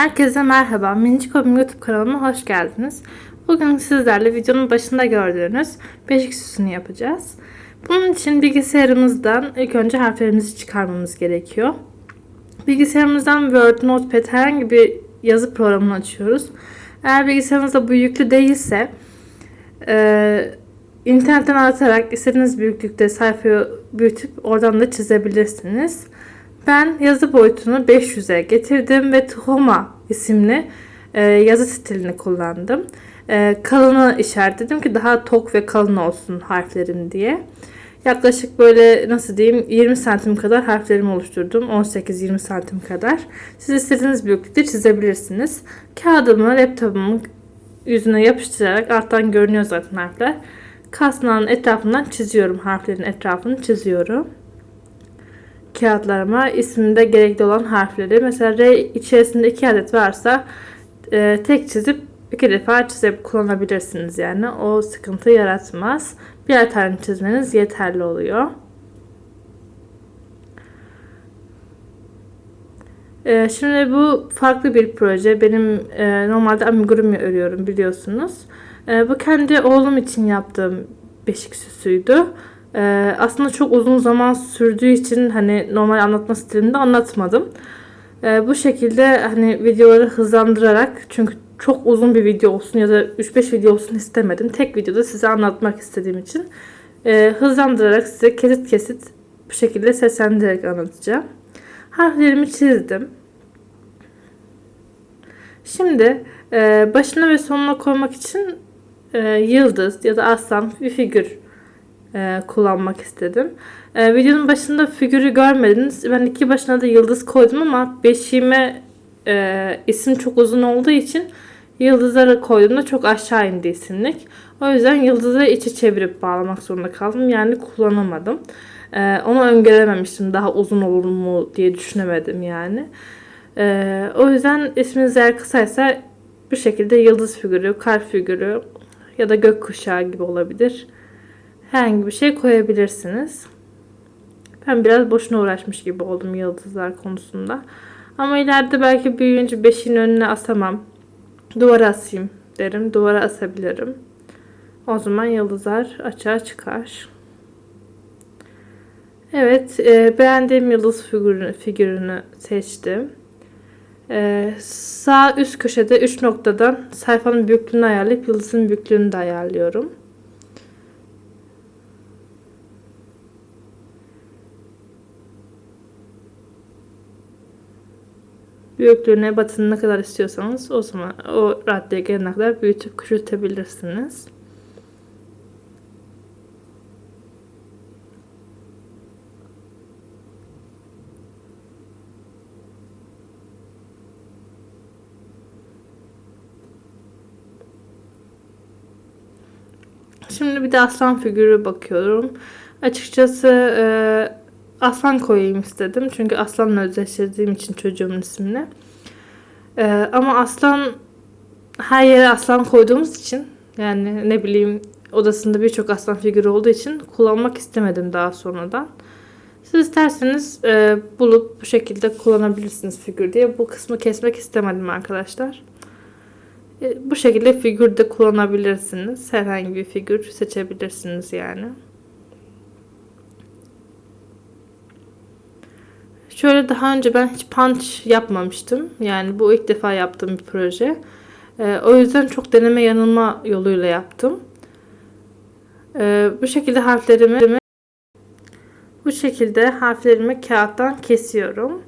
Herkese merhaba. Minicik Hobim YouTube kanalıma hoş geldiniz. Bugün sizlerle videonun başında gördüğünüz beşik süsünü yapacağız. Bunun için bilgisayarımızdan ilk önce harflerimizi çıkarmamız gerekiyor. Bilgisayarımızdan Word, Notepad herhangi bir yazı programını açıyoruz. Eğer bilgisayarınızda bu yüklü değilse e, internetten aratarak istediğiniz büyüklükte sayfayı büyütüp oradan da çizebilirsiniz. Ben yazı boyutunu 500'e getirdim ve Tuhoma isimli e, yazı stilini kullandım. E, kalını işaretledim ki daha tok ve kalın olsun harflerim diye. Yaklaşık böyle nasıl diyeyim 20 santim kadar harflerimi oluşturdum. 18-20 santim kadar. Siz istediğiniz büyüklükte çizebilirsiniz. Kağıdımı laptopumun yüzüne yapıştırarak alttan görünüyor zaten harfler. Kasnağın etrafından çiziyorum. Harflerin etrafını çiziyorum kağıtlarıma isminde gerekli olan harfleri mesela R içerisinde iki adet varsa e, tek çizip iki defa çizip kullanabilirsiniz yani o sıkıntı yaratmaz. Birer tane çizmeniz yeterli oluyor. E, şimdi bu farklı bir proje. Benim e, normalde amigurumi örüyorum biliyorsunuz. E, bu kendi oğlum için yaptığım beşik süsüydü. Ee, aslında çok uzun zaman sürdüğü için hani normal anlatma stilimde anlatmadım. Ee, bu şekilde hani videoları hızlandırarak çünkü çok uzun bir video olsun ya da 3-5 video olsun istemedim. Tek videoda size anlatmak istediğim için e, hızlandırarak size kesit kesit bu şekilde seslendirerek anlatacağım. Harflerimi çizdim. Şimdi e, başına ve sonuna koymak için e, yıldız ya da aslan bir figür e, kullanmak istedim. E, videonun başında figürü görmediniz. Ben iki başına da yıldız koydum ama beşiğime e, isim çok uzun olduğu için yıldızları koyduğumda çok aşağı indi isimlik. O yüzden yıldızı içi çevirip bağlamak zorunda kaldım. Yani kullanamadım. E, onu öngörememiştim. Daha uzun olur mu diye düşünemedim yani. E, o yüzden isminiz eğer kısaysa bu şekilde yıldız figürü, kalp figürü ya da gökkuşağı gibi olabilir herhangi bir şey koyabilirsiniz. Ben biraz boşuna uğraşmış gibi oldum yıldızlar konusunda. Ama ileride belki büyüyünce beşin önüne asamam. Duvara asayım derim. Duvara asabilirim. O zaman yıldızlar açığa çıkar. Evet, e, beğendiğim yıldız figürünü, figürünü seçtim. E, sağ üst köşede 3 noktadan sayfanın büyüklüğünü ayarlayıp yıldızın büyüklüğünü de ayarlıyorum. Büyüklüğüne batını ne kadar istiyorsanız o zaman o raddeye gelene kadar büyütüp küçültebilirsiniz. Şimdi bir de aslan figürü bakıyorum. Açıkçası aslan koyayım istedim. Çünkü aslanla özdeştirdiğim için çocuğumun ismini. Ee, ama aslan her yere aslan koyduğumuz için yani ne bileyim odasında birçok aslan figürü olduğu için kullanmak istemedim daha sonradan. Siz isterseniz e, bulup bu şekilde kullanabilirsiniz figür diye. Bu kısmı kesmek istemedim arkadaşlar. E, bu şekilde figür de kullanabilirsiniz. Herhangi bir figür seçebilirsiniz yani. Şöyle daha önce ben hiç punch yapmamıştım. Yani bu ilk defa yaptığım bir proje. Ee, o yüzden çok deneme yanılma yoluyla yaptım. Ee, bu şekilde harflerimi bu şekilde harflerimi kağıttan kesiyorum.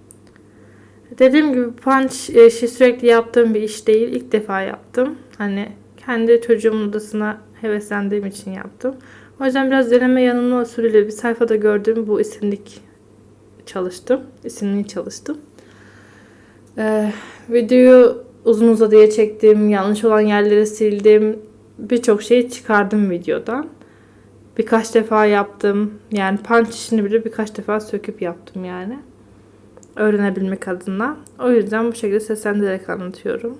Dediğim gibi punch işi sürekli yaptığım bir iş değil. İlk defa yaptım. Hani kendi çocuğumun odasına heveslendiğim için yaptım. O yüzden biraz deneme yanılma usulüyle bir sayfada gördüğüm bu isimlik çalıştım. İsimli çalıştım. Ee, videoyu uzun uzadıya çektim. Yanlış olan yerleri sildim. Birçok şey çıkardım videodan. Birkaç defa yaptım. Yani punch işini bile birkaç defa söküp yaptım yani. Öğrenebilmek adına. O yüzden bu şekilde seslendirerek anlatıyorum.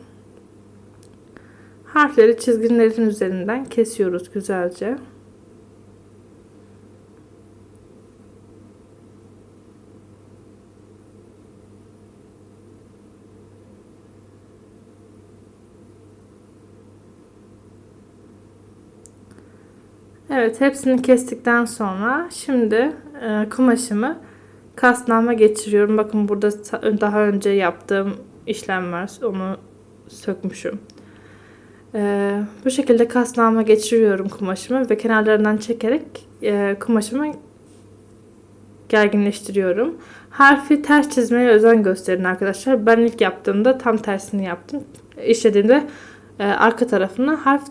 Harfleri çizgilerin üzerinden kesiyoruz güzelce. Evet hepsini kestikten sonra şimdi e, kumaşımı kasnağıma geçiriyorum. Bakın burada daha önce yaptığım işlem var. Onu sökmüşüm. E, bu şekilde kasnağıma geçiriyorum kumaşımı ve kenarlarından çekerek e, kumaşımı gerginleştiriyorum. Harfi ters çizmeye özen gösterin arkadaşlar. Ben ilk yaptığımda tam tersini yaptım. İşlediğimde e, arka tarafına harf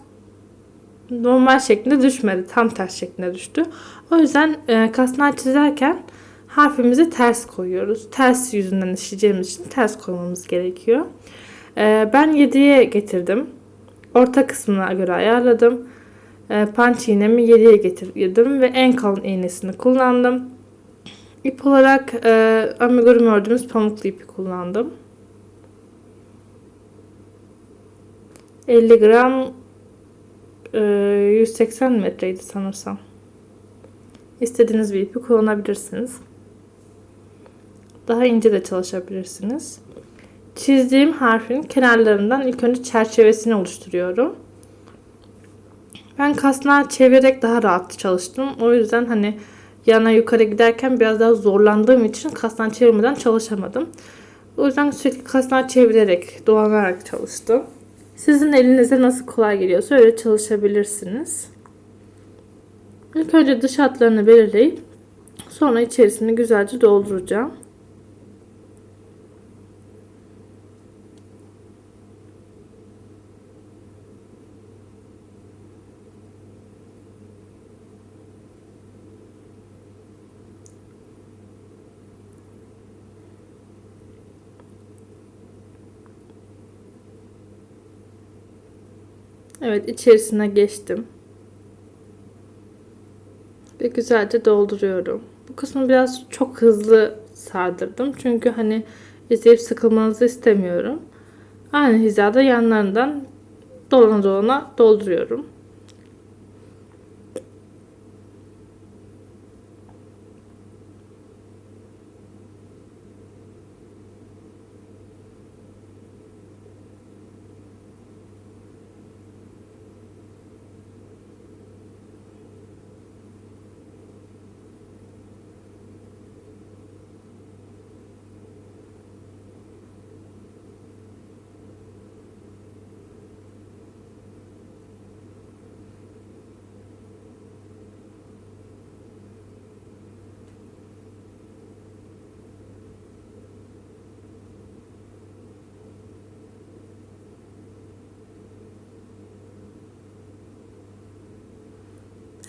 normal şeklinde düşmedi. Tam ters şeklinde düştü. O yüzden e, kasnağı çizerken harfimizi ters koyuyoruz. Ters yüzünden işleyeceğimiz için ters koymamız gerekiyor. E, ben 7'ye getirdim. Orta kısmına göre ayarladım. E, punch iğnemi 7'ye getirdim ve en kalın iğnesini kullandım. İp olarak e, amigurumi ördüğümüz pamuklu ipi kullandım. 50 gram 180 metreydi sanırsam. İstediğiniz bir ipi kullanabilirsiniz. Daha ince de çalışabilirsiniz. Çizdiğim harfin kenarlarından ilk önce çerçevesini oluşturuyorum. Ben kasnağı çevirerek daha rahat çalıştım. O yüzden hani yana yukarı giderken biraz daha zorlandığım için kasnağı çevirmeden çalışamadım. O yüzden sürekli kasnağı çevirerek, dolanarak çalıştım. Sizin elinize nasıl kolay geliyorsa öyle çalışabilirsiniz. İlk önce dış hatlarını belirleyip sonra içerisini güzelce dolduracağım. Evet içerisine geçtim. Ve güzelce dolduruyorum. Bu kısmı biraz çok hızlı sardırdım. Çünkü hani izleyip sıkılmanızı istemiyorum. Aynı hizada yanlarından dolana dolana dolduruyorum.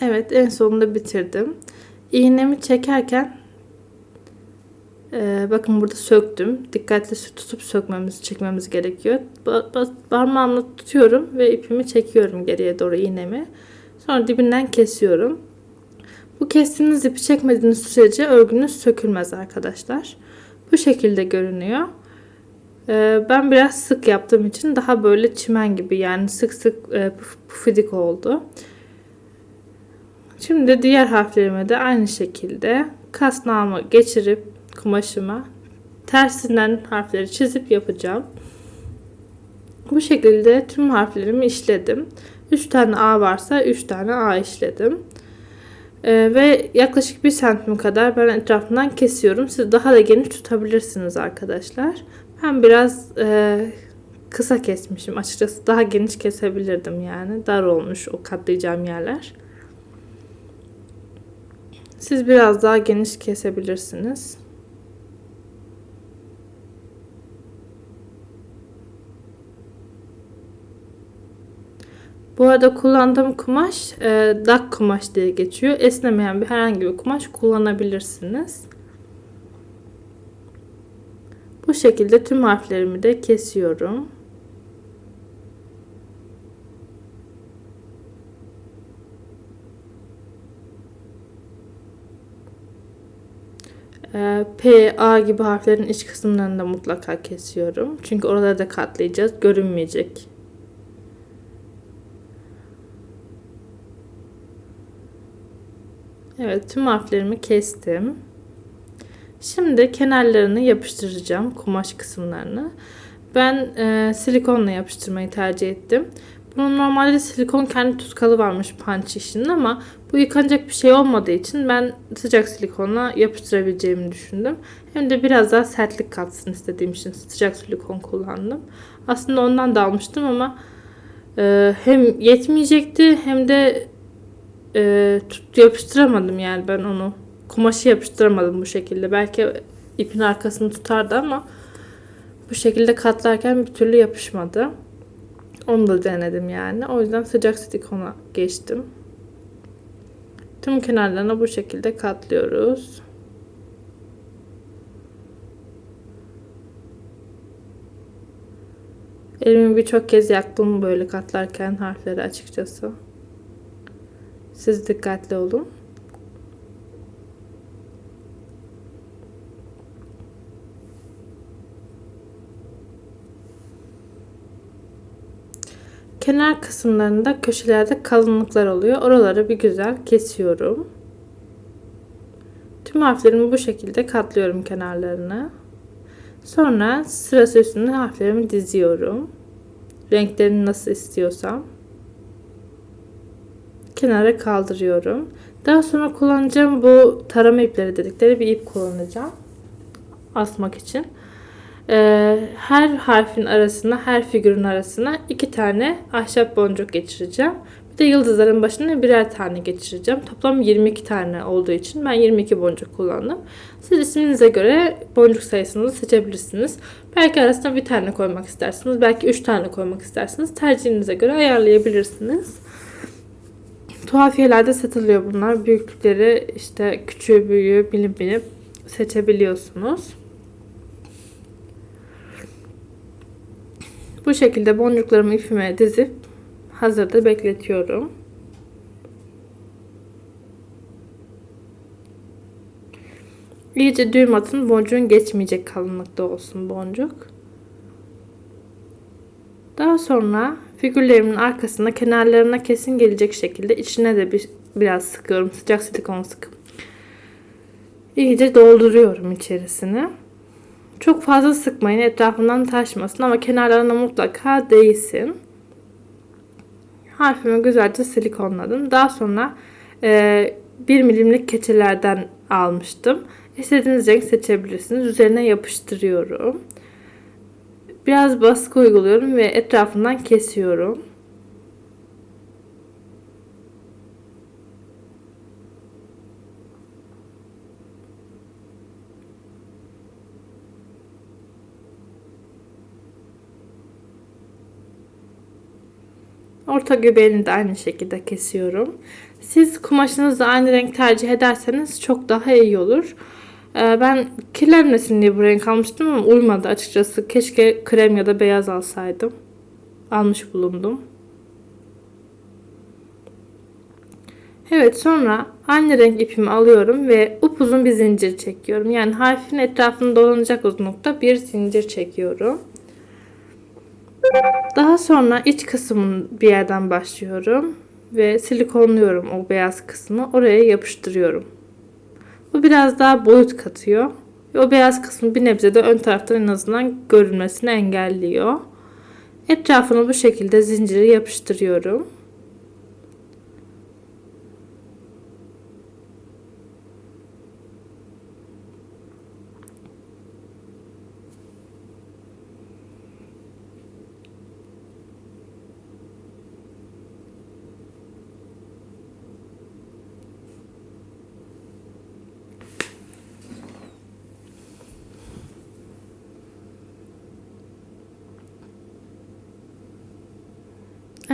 Evet en sonunda bitirdim. İğnemi çekerken e, bakın burada söktüm. Dikkatli tutup sökmemiz, çekmemiz gerekiyor. Ba- parmağımla tutuyorum ve ipimi çekiyorum geriye doğru iğnemi. Sonra dibinden kesiyorum. Bu kestiğiniz ipi çekmediğiniz sürece örgünüz sökülmez arkadaşlar. Bu şekilde görünüyor. E, ben biraz sık yaptığım için daha böyle çimen gibi yani sık sık e, pufidik oldu. Şimdi diğer harflerime de aynı şekilde kasnağımı geçirip kumaşıma tersinden harfleri çizip yapacağım. Bu şekilde tüm harflerimi işledim. 3 tane A varsa 3 tane A işledim. Ee, ve yaklaşık 1 santim kadar ben etrafından kesiyorum. Siz daha da geniş tutabilirsiniz arkadaşlar. Ben biraz e, kısa kesmişim. Açıkçası daha geniş kesebilirdim yani. Dar olmuş o katlayacağım yerler. Siz biraz daha geniş kesebilirsiniz. Bu arada kullandığım kumaş e, dak kumaş diye geçiyor. Esnemeyen bir herhangi bir kumaş kullanabilirsiniz. Bu şekilde tüm harflerimi de kesiyorum. P, A gibi harflerin iç kısımlarını da mutlaka kesiyorum. Çünkü oraları da katlayacağız. Görünmeyecek. Evet tüm harflerimi kestim. Şimdi kenarlarını yapıştıracağım. Kumaş kısımlarını. Ben e, silikonla yapıştırmayı tercih ettim. Bunun normalde silikon kendi tutkalı varmış punch işinin ama bu yıkanacak bir şey olmadığı için ben sıcak silikonla yapıştırabileceğimi düşündüm. Hem de biraz daha sertlik katsın istediğim için sıcak silikon kullandım. Aslında ondan da almıştım ama e, hem yetmeyecekti hem de e, tut, yapıştıramadım yani ben onu. Kumaşı yapıştıramadım bu şekilde. Belki ipin arkasını tutardı ama bu şekilde katlarken bir türlü yapışmadı. Onu da denedim yani. O yüzden sıcak silikona geçtim. Tüm kenarlarına bu şekilde katlıyoruz. Elimi birçok kez yaktım böyle katlarken harfleri açıkçası. Siz dikkatli olun. Kenar kısımlarında köşelerde kalınlıklar oluyor. Oraları bir güzel kesiyorum. Tüm harflerimi bu şekilde katlıyorum kenarlarını. Sonra sırası üstünde harflerimi diziyorum. Renklerini nasıl istiyorsam. Kenara kaldırıyorum. Daha sonra kullanacağım bu tarama ipleri dedikleri bir ip kullanacağım. Asmak için. Ee, her harfin arasına, her figürün arasına iki tane ahşap boncuk geçireceğim. Bir de yıldızların başına birer tane geçireceğim. Toplam 22 tane olduğu için ben 22 boncuk kullandım. Siz isminize göre boncuk sayısını seçebilirsiniz. Belki arasına bir tane koymak istersiniz. Belki 3 tane koymak istersiniz. Tercihinize göre ayarlayabilirsiniz. Tuhafiyelerde satılıyor bunlar. Büyüklükleri işte küçüğü büyüğü bilip bilip seçebiliyorsunuz. Bu şekilde boncuklarımı ipime dizip hazırda bekletiyorum. İyice düğüm atın boncuğun geçmeyecek kalınlıkta olsun boncuk. Daha sonra figürlerimin arkasına kenarlarına kesin gelecek şekilde içine de bir, biraz sıkıyorum. Sıcak silikon sıkıp. İyice dolduruyorum içerisine. Çok fazla sıkmayın etrafından taşmasın ama kenarlarına mutlaka değsin. Harfimi güzelce silikonladım. Daha sonra e, 1 milimlik keçelerden almıştım. İstediğiniz renk seçebilirsiniz. Üzerine yapıştırıyorum. Biraz baskı uyguluyorum ve etrafından kesiyorum. Orta göbeğini de aynı şekilde kesiyorum. Siz kumaşınızla aynı renk tercih ederseniz çok daha iyi olur. Ee, ben kirlenmesin diye bu renk almıştım ama uymadı açıkçası. Keşke krem ya da beyaz alsaydım. Almış bulundum. Evet sonra aynı renk ipimi alıyorum ve upuzun bir zincir çekiyorum. Yani harfin etrafında dolanacak uzunlukta bir zincir çekiyorum. Daha sonra iç kısmın bir yerden başlıyorum ve silikonluyorum o beyaz kısmı. Oraya yapıştırıyorum. Bu biraz daha boyut katıyor. Ve o beyaz kısmı bir nebze de ön taraftan en azından görünmesini engelliyor. Etrafını bu şekilde zinciri yapıştırıyorum.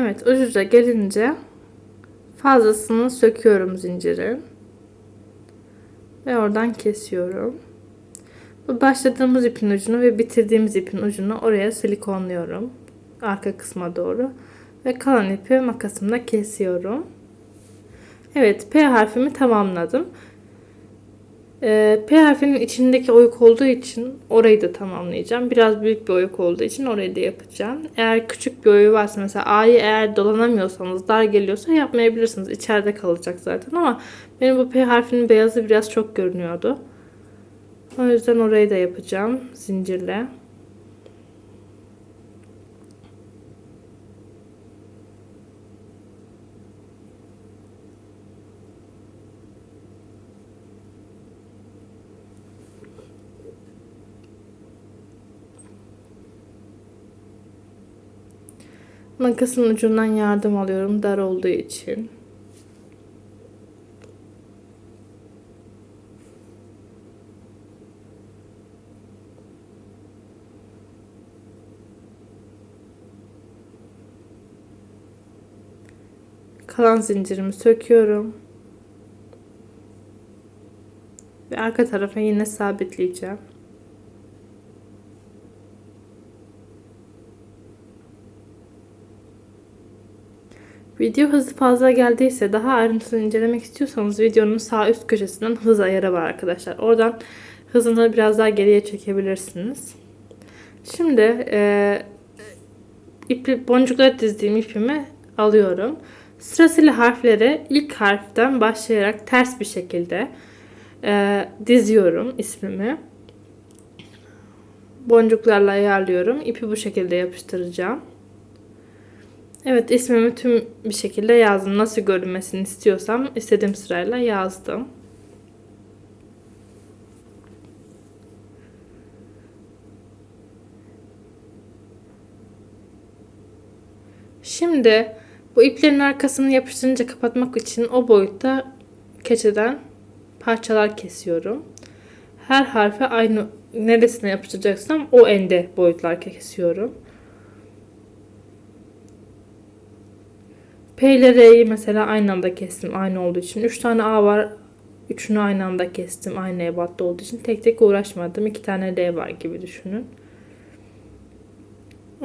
Evet ucuca gelince fazlasını söküyorum zincirin. Ve oradan kesiyorum. Bu başladığımız ipin ucunu ve bitirdiğimiz ipin ucunu oraya silikonluyorum. Arka kısma doğru. Ve kalan ipi makasımla kesiyorum. Evet P harfimi tamamladım. E, P harfinin içindeki oyuk olduğu için orayı da tamamlayacağım. Biraz büyük bir oyuk olduğu için orayı da yapacağım. Eğer küçük bir oyuk varsa mesela A'yı eğer dolanamıyorsanız dar geliyorsa yapmayabilirsiniz. İçeride kalacak zaten ama benim bu P harfinin beyazı biraz çok görünüyordu. O yüzden orayı da yapacağım zincirle. Makasın ucundan yardım alıyorum dar olduğu için. Kalan zincirimi söküyorum. Ve arka tarafa yine sabitleyeceğim. Video hızı fazla geldiyse daha ayrıntılı incelemek istiyorsanız videonun sağ üst köşesinden hız ayarı var arkadaşlar. Oradan hızını biraz daha geriye çekebilirsiniz. Şimdi e, ipi, boncukları dizdiğim ipimi alıyorum. Sırasıyla harfleri ilk harften başlayarak ters bir şekilde e, diziyorum ismimi. Boncuklarla ayarlıyorum. İpi bu şekilde yapıştıracağım. Evet ismimi tüm bir şekilde yazdım. Nasıl görünmesini istiyorsam istediğim sırayla yazdım. Şimdi bu iplerin arkasını yapıştırınca kapatmak için o boyutta keçeden parçalar kesiyorum. Her harfe aynı neresine yapıştıracaksam o ende boyutlar kesiyorum. P ile R'yi mesela aynı anda kestim aynı olduğu için. 3 tane A var. Üçünü aynı anda kestim aynı ebatta olduğu için. Tek tek uğraşmadım. 2 tane D var gibi düşünün.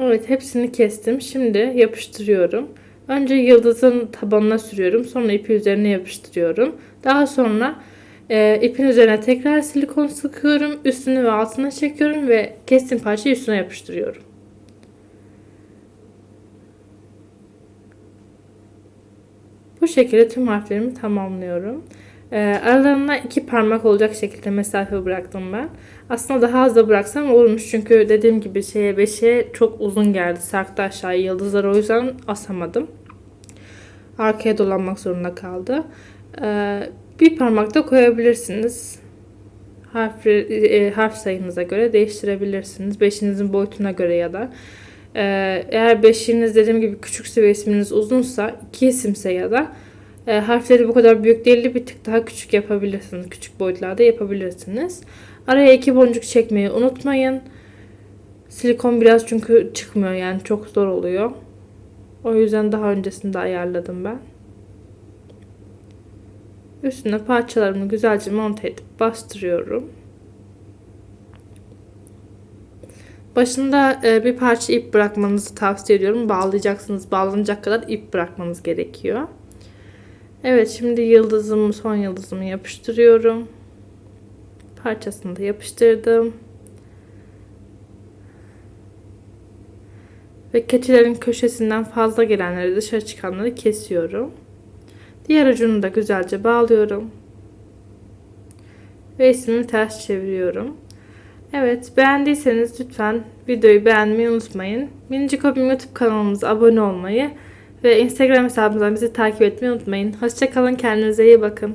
Evet hepsini kestim. Şimdi yapıştırıyorum. Önce yıldızın tabanına sürüyorum. Sonra ipi üzerine yapıştırıyorum. Daha sonra e, ipin üzerine tekrar silikon sıkıyorum. Üstünü ve altına çekiyorum ve kestiğim parçayı üstüne yapıştırıyorum. Bu şekilde tüm harflerimi tamamlıyorum. Ee, aralarına iki parmak olacak şekilde mesafe bıraktım ben. Aslında daha az da bıraksam olurmuş. Çünkü dediğim gibi şeye beşe çok uzun geldi. Sarktı aşağıya yıldızlar o yüzden asamadım. Arkaya dolanmak zorunda kaldı. Ee, bir parmak da koyabilirsiniz. Harf, e, harf sayınıza göre değiştirebilirsiniz. Beşinizin boyutuna göre ya da. Ee, eğer beşiğiniz dediğim gibi küçükse ve isminiz uzunsa iki isimse ya da e, harfleri bu kadar büyük değil bir tık daha küçük yapabilirsiniz. Küçük boyutlarda yapabilirsiniz. Araya iki boncuk çekmeyi unutmayın. Silikon biraz çünkü çıkmıyor yani çok zor oluyor. O yüzden daha öncesinde ayarladım ben. Üstüne parçalarımı güzelce monte edip bastırıyorum. Başında e, bir parça ip bırakmanızı tavsiye ediyorum. Bağlayacaksınız. Bağlanacak kadar ip bırakmanız gerekiyor. Evet şimdi yıldızımı son yıldızımı yapıştırıyorum. Parçasını da yapıştırdım. Ve keçilerin köşesinden fazla gelenleri dışarı çıkanları kesiyorum. Diğer ucunu da güzelce bağlıyorum. Ve ismini ters çeviriyorum. Evet beğendiyseniz lütfen videoyu beğenmeyi unutmayın. Minicik Hobim YouTube kanalımıza abone olmayı ve Instagram hesabımızdan bizi takip etmeyi unutmayın. Hoşçakalın kendinize iyi bakın.